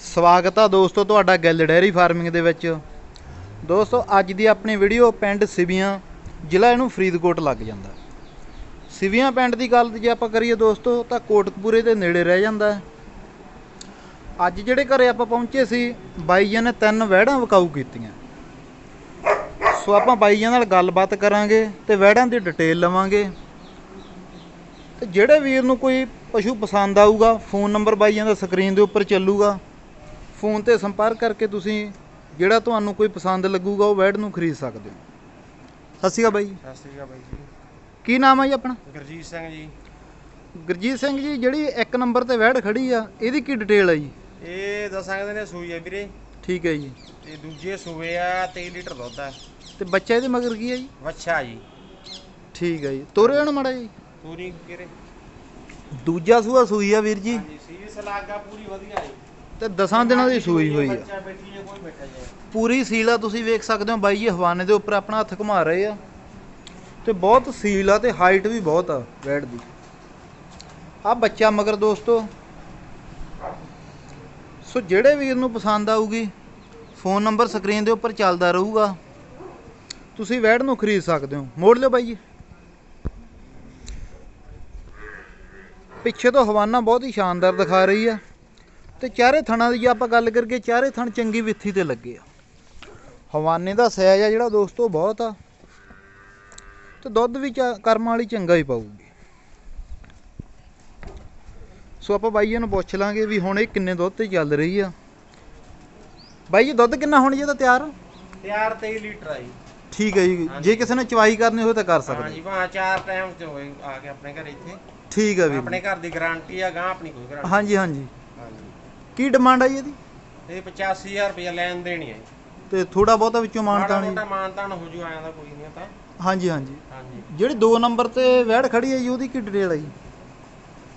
ਸਵਾਗਤ ਆ ਦੋਸਤੋ ਤੁਹਾਡਾ ਗਿੱਲ ਡੈਰੀ ਫਾਰਮਿੰਗ ਦੇ ਵਿੱਚ। ਦੋਸਤੋ ਅੱਜ ਦੀ ਆਪਣੀ ਵੀਡੀਓ ਪਿੰਡ ਸਿਵੀਆਂ, ਜ਼ਿਲ੍ਹਾ ਇਹਨੂੰ ਫਰੀਦਕੋਟ ਲੱਗ ਜਾਂਦਾ। ਸਿਵੀਆਂ ਪਿੰਡ ਦੀ ਗੱਲ ਜੇ ਆਪਾਂ ਕਰੀਏ ਦੋਸਤੋ, ਤਾਂ ਕੋਟਕਪੂਰੇ ਦੇ ਨੇੜੇ ਰਹਿ ਜਾਂਦਾ ਅੱਜ ਜਿਹੜੇ ਘਰੇ ਆਪਾਂ ਪਹੁੰਚੇ ਸੀ ਬਾਈ ਜੀ ਨੇ ਤਿੰਨ ਵਹਿੜਾਂ ਵਿਕਾਊ ਕੀਤੀਆਂ। ਸੋ ਆਪਾਂ ਬਾਈ ਜੀ ਨਾਲ ਗੱਲਬਾਤ ਕਰਾਂਗੇ ਤੇ ਵਹਿੜਾਂ ਦੀ ਡਿਟੇਲ ਲਵਾਂਗੇ। ਤੇ ਜਿਹੜੇ ਵੀਰ ਨੂੰ ਕੋਈ ਪਸ਼ੂ ਪਸੰਦ ਆਊਗਾ, ਫੋਨ ਨੰਬਰ ਬਾਈਆਂ ਦਾ ਸਕਰੀਨ ਦੇ ਉੱਪਰ ਚੱਲੂਗਾ। ਫੋਨ ਤੇ ਸੰਪਰਕ ਕਰਕੇ ਤੁਸੀਂ ਜਿਹੜਾ ਤੁਹਾਨੂੰ ਕੋਈ ਪਸੰਦ ਲੱਗੂਗਾ ਉਹ ਵੈਡ ਨੂੰ ਖਰੀਦ ਸਕਦੇ ਹੋ। ਸਤਿ ਸ਼੍ਰੀ ਅਕਾਲ ਬਾਈ ਜੀ। ਸਤਿ ਸ਼੍ਰੀ ਅਕਾਲ ਬਾਈ ਜੀ। ਕੀ ਨਾਮ ਹੈ ਜੀ ਆਪਣਾ? ਗੁਰਜੀਤ ਸਿੰਘ ਜੀ। ਗੁਰਜੀਤ ਸਿੰਘ ਜੀ ਜਿਹੜੀ ਇੱਕ ਨੰਬਰ ਤੇ ਵੈਡ ਖੜੀ ਆ ਇਹਦੀ ਕੀ ਡਿਟੇਲ ਹੈ ਜੀ? ਇਹ ਦੱਸਾਂਗੇ ਨੇ ਸੂਈ ਹੈ ਵੀਰੇ। ਠੀਕ ਹੈ ਜੀ। ਤੇ ਦੂਜੇ ਸੂਏ ਆ 23 ਲੀਟਰ ਦੁੱਧ ਆ। ਤੇ ਬੱਚਾ ਇਹਦੇ ਮਗਰ ਕੀ ਹੈ ਜੀ? ਵੱਛਾ ਜੀ। ਠੀਕ ਹੈ ਜੀ। ਤੋਰੇ ਹਣ ਮੜਾ ਜੀ? ਪੂਰੀ ਕਿਰੇ ਦੂਜਾ ਸੂਆ ਸੂਈ ਆ ਵੀਰ ਜੀ। ਸੀਸ ਲਾਗਾ ਪੂਰੀ ਵਧੀਆ ਜੀ। ਤੇ ਦਸਾਂ ਦਿਨਾਂ ਦੀ ਸੂਈ ਹੋਈ ਆ। ਬੱਚਾ ਬੈਠੀ ਹੈ ਕੋਈ ਬੈਠਾ ਜੀ। ਪੂਰੀ ਸੀਲ ਆ ਤੁਸੀਂ ਵੇਖ ਸਕਦੇ ਹੋ ਬਾਈ ਜੀ ਹਵਾਨੇ ਦੇ ਉੱਪਰ ਆਪਣਾ ਹੱਥ ਘੁਮਾ ਰਹੇ ਆ। ਤੇ ਬਹੁਤ ਸੀਲ ਆ ਤੇ ਹਾਈਟ ਵੀ ਬਹੁਤ ਆ ਵੈੜ ਦੀ। ਆ ਬੱਚਾ ਮਗਰ ਦੋਸਤੋ। ਸੋ ਜਿਹੜੇ ਵੀਰ ਨੂੰ ਪਸੰਦ ਆਊਗੀ ਫੋਨ ਨੰਬਰ ਸਕਰੀਨ ਦੇ ਉੱਪਰ ਚੱਲਦਾ ਰਹੂਗਾ। ਤੁਸੀਂ ਵੈੜ ਨੂੰ ਖਰੀਦ ਸਕਦੇ ਹੋ। ਮੋੜ ਲਿਓ ਬਾਈ ਜੀ। ਪਿੱਛੇ ਤੋਂ ਹਵਾਨਾ ਬਹੁਤ ਹੀ ਸ਼ਾਨਦਾਰ ਦਿਖਾ ਰਹੀ ਆ। ਤੇ ਚਾਰੇ ਥਣਾਂ ਦੀ ਜੇ ਆਪਾਂ ਗੱਲ ਕਰੀਏ ਚਾਰੇ ਥਣ ਚੰਗੀ ਵਿੱਥੀ ਤੇ ਲੱਗੇ ਆ। ਹਵਾਨੇ ਦਾ ਸਾਈਜ਼ ਆ ਜਿਹੜਾ ਦੋਸਤੋ ਬਹੁਤ ਆ। ਤੇ ਦੁੱਧ ਵੀ ਕਰਮ ਵਾਲੀ ਚੰਗਾ ਹੀ ਪਾਊਗੀ। ਸੋ ਆਪਾਂ ਬਾਈਆਂ ਨੂੰ ਪੁੱਛ ਲਾਂਗੇ ਵੀ ਹੁਣ ਇਹ ਕਿੰਨੇ ਦੁੱਧ ਤੇ ਚੱਲ ਰਹੀ ਆ। ਬਾਈ ਜੀ ਦੁੱਧ ਕਿੰਨਾ ਹੁਣ ਜੀ ਇਹਦਾ ਤਿਆਰ? ਤਿਆਰ 23 ਲੀਟਰ ਆ ਜੀ। ਠੀਕ ਹੈ ਜੀ। ਜੇ। ਕਿਸੇ ਨੇ ਚਵਾਈ ਕਰਨੀ ਹੋਵੇ ਤਾਂ ਕਰ ਹਾਂ ਸਕਦੇ। ਜੀ ਭਾਂ ਚਾਰ ਟਾਈਮ ਤੇ ਹੋਏ ਆ ਕੇ ਆਪਣੇ ਘਰ ਇੱਥੇ। ਠੀਕ ਹੈ ਵੀਰ ਆਪਣੇ ਘਰ ਦੀ ਗਾਰੰਟੀ ਆ ਗਾਂ ਆਪਣੀ ਕੋਈ ਗਾਰੰਟੀ ਹਾਂਜੀ ਹਾਂਜੀ। ਹਾਂਜੀ। ਕੀ ਡਿਮਾਂਡ ਆ ਜੀ ਇਹਦੀ? ਇਹ 85000 ਰੁਪਏ ਲੈਣ ਦੇਣੀ ਹੈ ਜੀ। ਤੇ ਥੋੜਾ ਬਹੁਤਾ ਵਿੱਚੋਂ ਮਾਨਤਾਨ ਮੋਟਾ ਮਾਨਤਾਨ ਹੋ ਜੂ ਆਇਆ ਦਾ ਕੋਈ ਨਹੀਂ ਤਾਂ। ਹਾਂਜੀ ਹਾਂਜੀ। ਹਾਂਜੀ। ਜਿਹੜੀ 2 ਨੰਬਰ ਤੇ ਵੈੜ ਖੜੀ ਹੈ ਜੀ ਉਹਦੀ ਕੀ ਡਿਟੇਲ ਆ ਜੀ?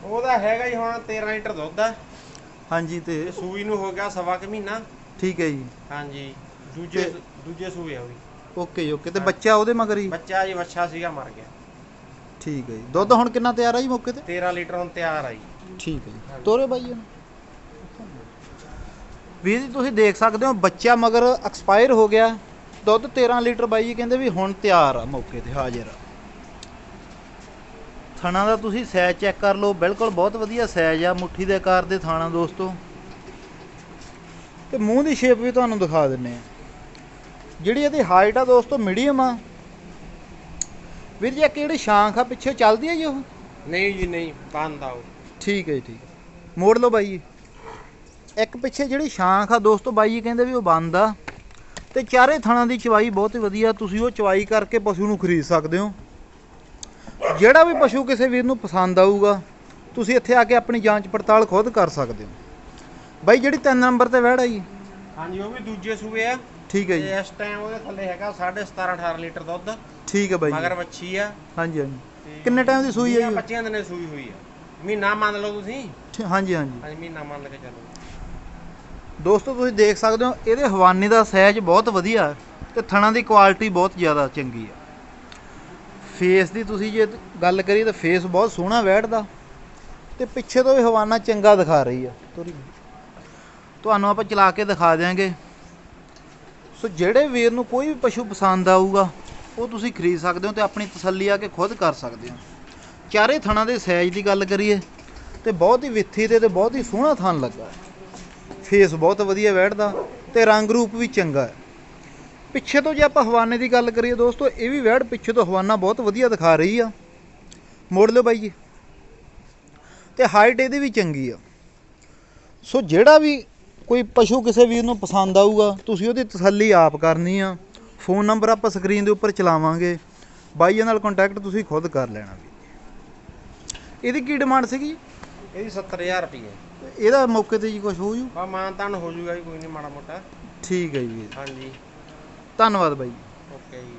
ਉਹਦਾ ਹੈਗਾ ਜੀ ਹੁਣ 13 ਲੀਟਰ ਦੁੱਧ ਆ। ਹਾਂਜੀ ਤੇ ਤੇ ਸੂਈ ਨੂੰ ਹੋ ਗਿਆ ਸਵਾ ਕੁ ਮਹੀਨਾ। ਠੀਕ ਹੈ ਜੀ। ਹਾਂਜੀ। ਦੂਜੇ ਦੂਜੇ ਸੂਏ ਆ ਉਹ ਵੀ ਓਕੇ ਜੀ ਓਕੇ। ਤੇ ਬੱਚਾ ਉਹਦੇ ਮਗਰ ਹੀ ਬੱਚਾ ਜੀ ਵੱਛਾ ਸੀਗਾ ਮਰ ਗਿਆ। ਠੀਕ ਹੈ ਜੀ। ਦੁੱਧ ਹੁਣ ਕਿੰਨਾ ਤਿਆਰ ਆ ਜੀ ਮੌਕੇ ਤੇ? 13 ਲੀਟਰ ਹੁਣ ਤਿਆਰ ਆ ਜੀ। ਠੀਕ ਹੈ ਜੀ। ਤੋਰੇ ਬਾਈ ਇਹਨੂੰ ਵੀਰ ਜੀ ਤੁਸੀਂ ਦੇਖ ਸਕਦੇ ਹੋ ਬੱਚਾ ਮਗਰ ਐਕਸਪਾਇਰ ਹੋ ਗਿਆ। ਦੁੱਧ 13 ਲੀਟਰ ਬਾਈ ਜੀ ਕਹਿੰਦੇ ਵੀ ਹੁਣ ਤਿਆਰ ਆ ਮੌਕੇ ਤੇ ਹਾਜ਼ਰ ਆ। ਥਣਾ ਦਾ ਤੁਸੀਂ ਸਾਈਜ਼ ਚੈੱਕ ਕਰ ਲਓ ਬਿਲਕੁਲ ਬਹੁਤ ਵਧੀਆ ਸਾਈਜ਼ ਆ ਮੁੱਠੀ ਦੇ ਆਕਾਰ ਦੇ ਥਾਣਾ ਦੋਸਤੋ। ਤੇ ਮੂੰਹ ਦੀ ਸ਼ੇਪ ਵੀ ਤੁਹਾਨੂੰ ਦਿਖਾ ਦਿੰਨੇ ਆ। ਜਿਹੜੀ ਇਹਦੀ ਹਾਈਟ ਆ ਦੋਸਤੋ ਮੀਡੀਅਮ ਆ। ਵੀਰ ਜੀ ਇੱਕ ਜਿਹੜੀ ਸ਼ਾਂਖ ਆ ਪਿੱਛੇ ਚੱਲਦੀ ਆ ਜੀ ਉਹ? ਨਹੀਂ ਜੀ ਨਹੀਂ ਬੰਦ ਆਓ ਠੀਕ ਹੈ ਜੀ ਠੀਕ ਮੋੜ ਲਓ ਬਾਈ ਜੀ। ਇੱਕ ਪਿੱਛੇ ਜਿਹੜੀ ਸ਼ਾਂਖ ਆ ਦੋਸਤੋ ਬਾਈ ਜੀ ਕਹਿੰਦੇ ਵੀ ਉਹ ਬੰਦ ਆ। ਤੇ ਚਾਰੇ ਥਣਾਂ ਦੀ ਚਵਾਈ ਬਹੁਤ ਹੀ ਵਧੀਆ ਤੁਸੀਂ ਉਹ ਚਵਾਈ ਕਰਕੇ ਪਸ਼ੂ ਨੂੰ ਖਰੀਦ ਸਕਦੇ ਹੋ। ਜਿਹੜਾ ਵੀ ਪਸ਼ੂ ਕਿਸੇ ਵੀਰ ਨੂੰ ਪਸੰਦ ਆਊਗਾ ਤੁਸੀਂ ਇੱਥੇ ਆ ਕੇ ਆਪਣੀ ਜਾਂਚ ਪੜਤਾਲ ਖੁਦ ਕਰ ਸਕਦੇ ਹੋ। ਬਾਈ ਜਿਹੜੀ 3 ਨੰਬਰ ਤੇ ਵਹਿੜ ਆ ਜੀ? ਹਾਂਜੀ ਉਹ ਵੀ ਦੂਜੇ ਸੂਏ ਆ। ਠੀਕ ਹੈ ਜੀ। ਇਸ ਟਾਈਮ ਉਹਦੇ ਥੱਲੇ ਹੈਗਾ 17.5 18 ਲੀਟਰ ਦੁੱਧ। ਠੀਕ ਹੈ ਬਾਈ ਮਗਰ ਵੱਛੀ ਆ। ਹਾਂਜੀ ਹਾਂਜੀ। ਕਿੰਨੇ ਟਾਈਮ ਦੀ ਸੂਈ ਹੈ ਜੀ ਬੱਚਿਆਂ ਦਿਨੇ ਸੂਈ ਹੋਈ ਆ। ਮਹੀਨਾ ਮੰਨ ਲਓ ਤੁਸੀਂ। ਹਾਂਜੀ ਹਾਂਜੀ। ਹਾਂਜੀ ਮਹੀਨਾ ਮੰਨ ਕੇ ਚੱਲੋ। ਦੋਸਤੋ, ਤੁਸੀਂ ਦੇਖ ਸਕਦੇ ਹੋ, ਇਹਦੇ ਹਵਾਨੇ ਦਾ ਸਾਈਜ਼ ਬਹੁਤ ਵਧੀਆ ਹੈ ਤੇ ਥਣਾਂ ਦੀ ਕੁਆਲਿਟੀ ਬਹੁਤ ਜ਼ਿਆਦਾ ਚੰਗੀ ਹੈ। ਫੇਸ ਦੀ ਤੁਸੀਂ ਜੇ ਗੱਲ ਕਰੀਏ ਤਾਂ ਫੇਸ ਬਹੁਤ ਸੋਹਣਾ ਬੈਠਦਾ ਤੇ ਪਿੱਛੇ ਤੋਂ ਵੀ ਹਵਾਨਾ ਚੰਗਾ ਦਿਖਾ ਰਹੀ ਆ ਤੋਰੀ ਤੁਹਾਨੂੰ ਆਪਾਂ ਚਲਾ ਕੇ ਦਿਖਾ ਦਿਆਂਗੇ। ਸੋ, ਜਿਹੜੇ ਵੀਰ ਨੂੰ ਕੋਈ ਵੀ ਪਸ਼ੂ ਪਸੰਦ ਆਊਗਾ, ਉਹ ਤੁਸੀਂ ਖਰੀਦ ਸਕਦੇ ਹੋ ਤੇ ਆਪਣੀ ਤਸੱਲੀ ਆ ਕੇ ਖੁਦ ਕਰ ਸਕਦੇ ਹੋ। ਚਾਰੇ ਥਣਾਂ ਦੇ ਸਾਈਜ਼ ਦੀ ਗੱਲ ਕਰੀਏ ਤੇ ਬਹੁਤ ਹੀ ਵਿੱਥੀ ਤੇ ਤੇ ਬਹੁਤ ਹੀ ਸੋਹਣਾ ਥਣ ਲੱਗਾ ਫੇਸ ਬਹੁਤ ਵਧੀਆ ਬੈਠਦਾ ਤੇ ਰੰਗ ਰੂਪ ਵੀ ਚੰਗਾ ਹੈ। ਪਿੱਛੇ ਤੋਂ ਜੇ ਆਪਾਂ ਹਵਾਨੇ ਦੀ ਗੱਲ ਕਰੀਏ ਦੋਸਤੋ, ਇਹ ਵੀ ਵੈੜ ਪਿੱਛੇ ਤੋਂ ਹਵਾਨਾ ਬਹੁਤ ਵਧੀਆ ਦਿਖਾ ਰਹੀ ਆ। ਮੋੜ ਲਿਓ ਬਾਈ ਜੀ। ਤੇ ਹਾਈਟ ਇਹਦੀ ਵੀ ਚੰਗੀ ਆ। ਸੋ ਜਿਹੜਾ ਵੀ ਕੋਈ ਪਸ਼ੂ ਕਿਸੇ ਵੀਰ ਨੂੰ ਪਸੰਦ ਆਊਗਾ, ਤੁਸੀਂ ਉਹਦੀ ਤਸੱਲੀ ਆਪ ਕਰਨੀ ਆ। ਫੋਨ ਨੰਬਰ ਆਪਾਂ ਸਕਰੀਨ ਦੇ ਉੱਪਰ ਚਲਾਵਾਂਗੇ। ਬਾਈਆਂ ਨਾਲ ਕੰਟੈਕਟ ਤੁਸੀਂ ਖੁਦ ਕਰ ਲੈਣਾ। ਵੀ ਇਹਦੀ ਕੀ ਡਿਮਾਂਡ ਸੀਗੀ? ਇਹਦੀ 70000 ਰੁਪਏ ਇਹਦਾ ਮੌਕੇ ਤੇ ਜੀ ਕੁਝ ਹੋ ਜੂ? ਬਾ ਮਾਨਤਾਨ ਹੋ ਜੂਗਾ ਜੀ ਕੋਈ ਨਹੀਂ ਮਾੜਾ ਮੋਟਾ। ਠੀਕ ਹੈ ਜੀ। ਹਾਂਜੀ। ਧੰਨਵਾਦ ਬਾਈ ਓਕੇ ਜੀ।